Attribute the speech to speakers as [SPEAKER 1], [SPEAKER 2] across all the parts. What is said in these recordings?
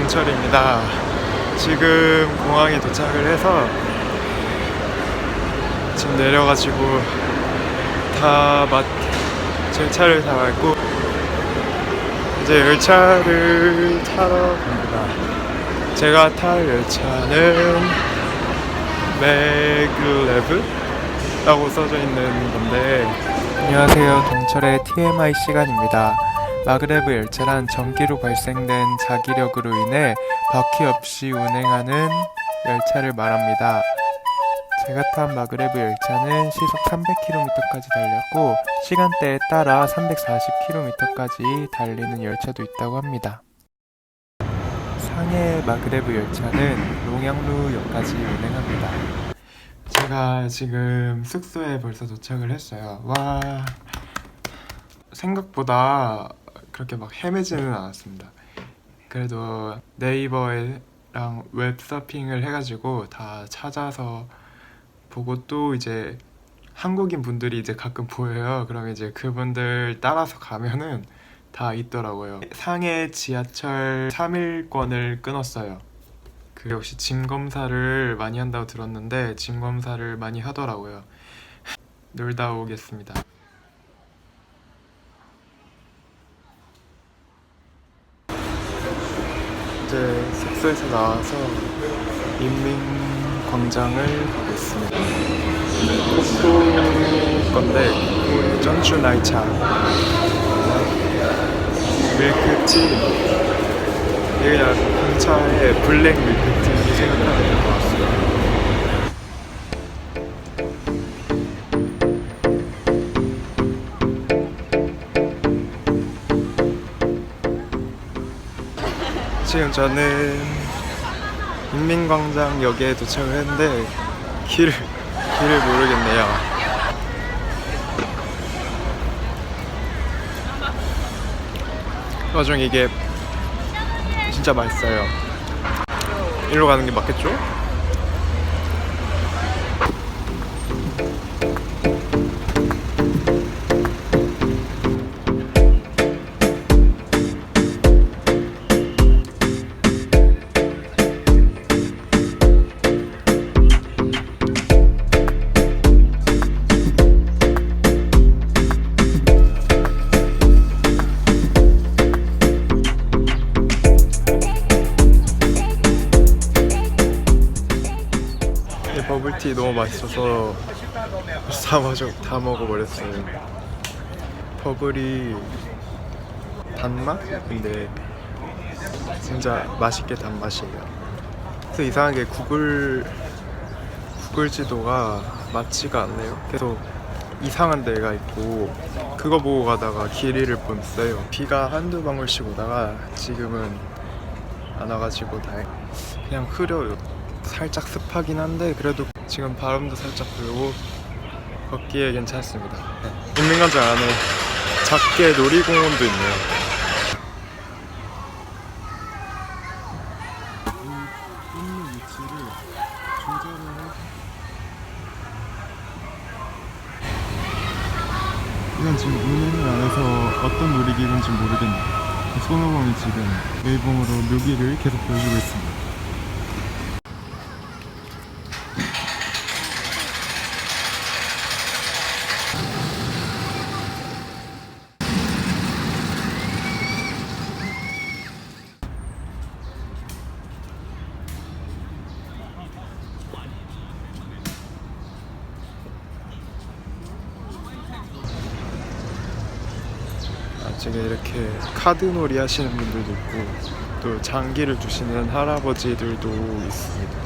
[SPEAKER 1] 동철입니다. 지금 공항에 도착을 해서 지금 내려가지고 다 맛, 제 차를 다 밟고 이제 열차를 타러 갑니다. 제가 탈 열차는 맥레브라고 써져 있는 건데 안녕하세요. 동철의 TMI 시간입니다. 마그레브 열차란 전기로 발생된 자기력으로 인해 바퀴 없이 운행하는 열차를 말합니다. 제가 탄 마그레브 열차는 시속 300km까지 달렸고 시간대에 따라 340km까지 달리는 열차도 있다고 합니다. 상해 마그레브 열차는 롱양루역까지 운행합니다. 제가 지금 숙소에 벌써 도착을 했어요. 와 생각보다 그렇게 막 헤매지는 않았습니다. 그래도 네이버랑 웹 서핑을 해가지고 다 찾아서 보고 또 이제 한국인 분들이 이제 가끔 보여요. 그러면 이제 그분들 따라서 가면은 다 있더라고요. 상해 지하철 3일권을 끊었어요. 그 역시 짐 검사를 많이 한다고 들었는데 짐 검사를 많이 하더라고요. 놀다 오겠습니다. 이제 숙소에서 나와서 인민광장을 가고 있습니다. 코코 건데 전주 나이차 밀크티 그냥 공차의 블랙 밀크티라고 생각하면 될것 같습니다. 저는 인민광장역에 도착을 했는데 길을 길을 모르겠네요. 와중 이게 진짜 맛있어요. 이리로 가는 게 맞겠죠? 너무 맛있어서 다 마셔 다 먹어버렸어요. 버블이 단맛? 근데 진짜 맛있게 단맛이에요. 그래서 이상하게 구글 구글 지도가 맞지가 않네요. 계속 이상한 데가 있고 그거 보고 가다가 길 잃을 뻔했어요. 비가 한두 방울씩 오다가 지금은 안 와가지고 다행. 그냥 흐려요. 살짝 습하긴 한데 그래도 지금 바람도 살짝 불고 걷기에 괜찮습니다. 네. 인민광장 안에 작게 놀이공원도 있네요. 있는 위치를 조절을 이건 지금 운행을 안 해서 어떤 놀이기구인지 모르겠네요. 손오공이 지금 웨이봉으로 묘기를 계속 보여주고 있습니다. 아직에 이렇게 카드놀이 하시는 분들도 있고 또 장기를 두시는 할아버지들도 있습니다.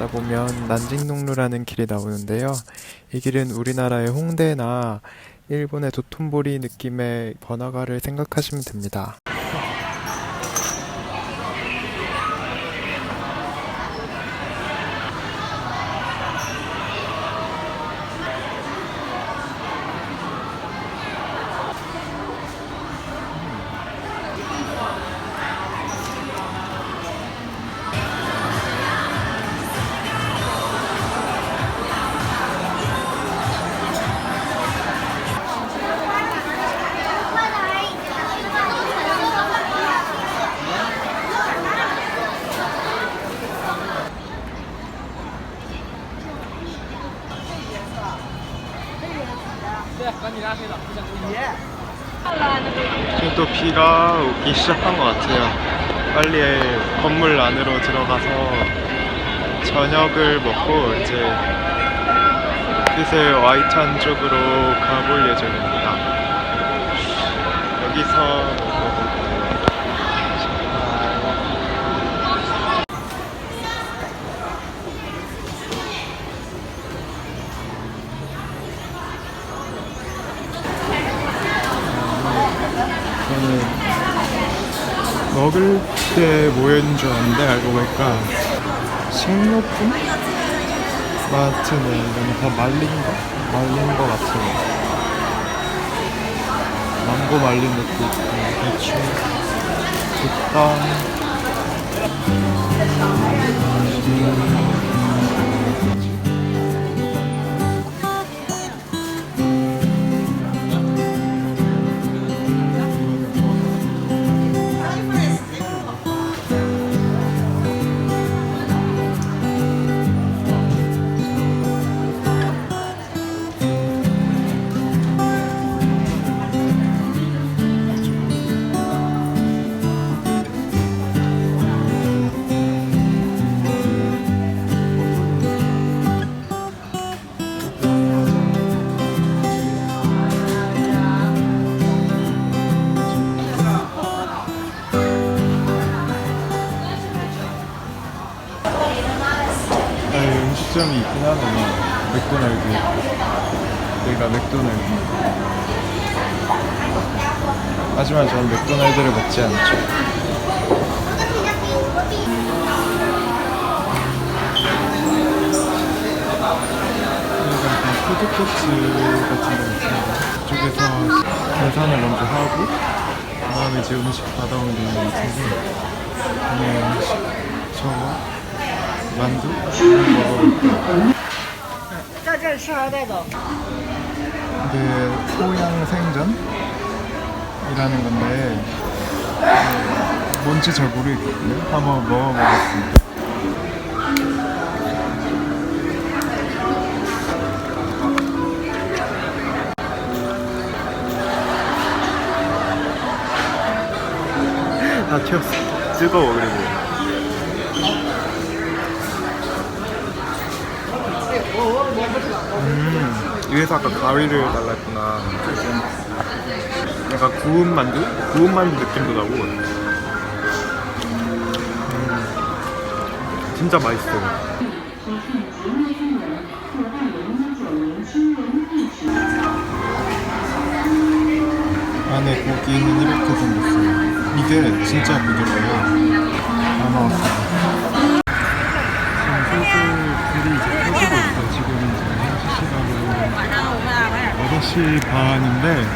[SPEAKER 1] 가다 보면 난징농루라는 길이 나오는데요. 이 길은 우리나라의 홍대나 일본의 도톤보리 느낌의 번화가를 생각하시면 됩니다. 비가 오기 시작한 것 같아요. 빨리 건물 안으로 들어가서 저녁을 먹고 이제 슬슬 와이탄 쪽으로 가볼 예정입니다. 여기서 저는 먹을 때 뭐였는 줄 알았는데 알고 보니까 식료품? 마트네 이거는 다 말린 거? 말린 거 같아요 망고 말린 것도 있고 배추 뒷땅 네, 맥도날드. 하지만 저는 맥도날드를 먹지 않죠. 여기가 약간 푸드코트 같은 거 있습니다. 이쪽에서 계산을 먼저 하고, 그 다음에 이제 음식 받아오면 되는 것 같은데, 그냥 음식, 저거, 만두? 먹어볼게요.
[SPEAKER 2] 在这儿吃还带走。
[SPEAKER 1] 이게 소양 생전이라는 건데 어, 뭔지 잘 모르겠거든요. 한번 먹어보겠습니다. 다 튀었어. 뜨거워 그리고. 음, 위에서 아까 가위를 달랐구나. 약간 구운 만두? 구운 만두 느낌도 나고. 음, 진짜 맛있어요. 안에 고기는 이렇게 생겼어요. 이게 진짜 부드러워요. 다 나왔어요. 지금 슬슬 불이 이제 6시 반인데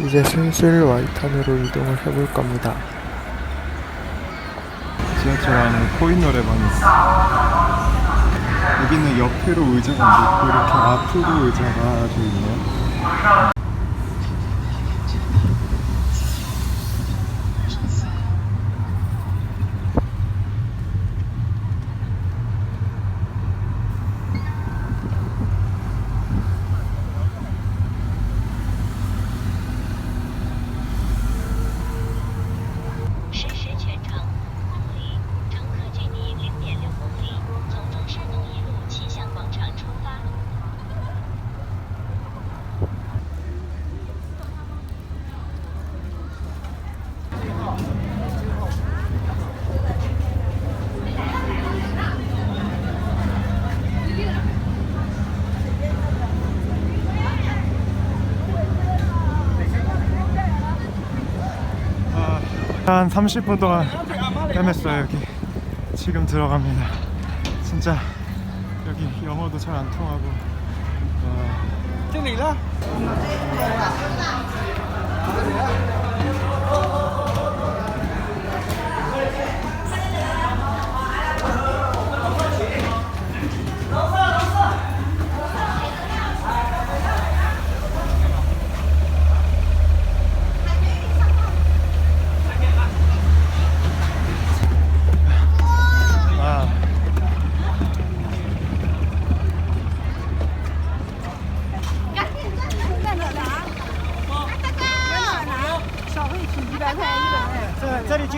[SPEAKER 1] 이제 슬슬 와이탄으로 이동을 해볼 겁니다. 지하철 안에 코인 노래방이 있어. 여기는 옆으로 의자가 있고 이렇게 앞으로 의자가 아주 있네요. 한 30분 동안 헤맸어요 여기. 지금 들어갑니다. 진짜 여기 영어도 잘 안 통하고. 와.
[SPEAKER 2] 这这里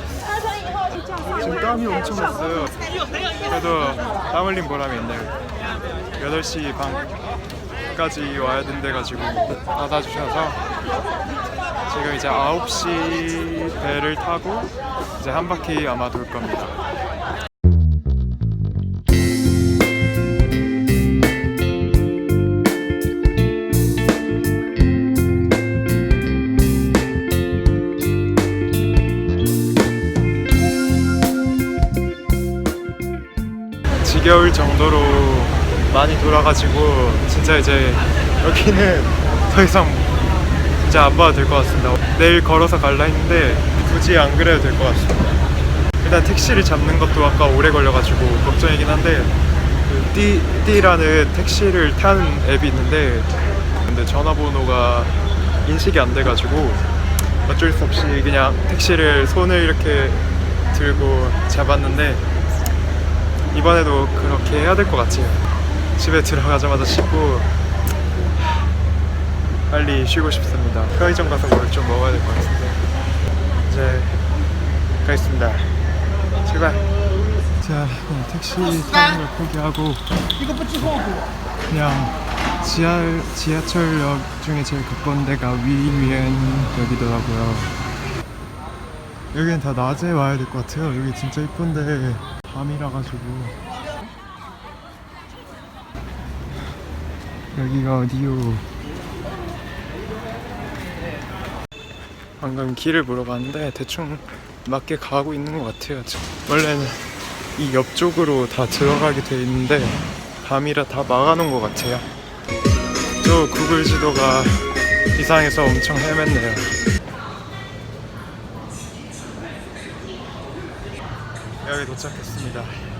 [SPEAKER 1] 지금 땀이 엄청 났어요. 그래도 땀 흘린 보람이 있네요. 8시 반까지 와야 된대가지고 받아주셔서 지금 이제 9시 배를 타고 이제 한 바퀴 아마 돌 겁니다 지겨울 정도로 많이 돌아가지고 진짜 이제 여기는 더 이상 진짜 안 봐도 될 것 같습니다. 내일 걸어서 갈라 했는데 굳이 안 그래도 될 것 같습니다. 일단 택시를 잡는 것도 아까 오래 걸려가지고 걱정이긴 한데 그 띠, 띠라는 택시를 타는 앱이 있는데 근데 전화번호가 인식이 안 돼가지고 어쩔 수 없이 그냥 택시를 손을 이렇게 들고 잡았는데 이번에도 그렇게 해야 될 것 같아요. 집에 들어가자마자 씻고 빨리 쉬고 싶습니다. 편의점 가서 뭘 좀 먹어야 될 것 같은데 이제 가겠습니다. 출발. 자, 택시 타는 걸 포기하고 그냥 지하 지하철역 중에 제일 가까운 데가 위위엔역이더라고요. 여기는 다 낮에 와야 될 것 같아요. 여기 진짜 이쁜데 밤이라 가지고 여기가 어디요? 방금 길을 물어봤는데 대충 맞게 가고 있는 것 같아요. 지금. 원래는 이 옆쪽으로 다 들어가게 돼 있는데 밤이라 다 막아놓은 것 같아요. 저 구글 지도가 이상해서 엄청 헤맸네요. 도착했습니다.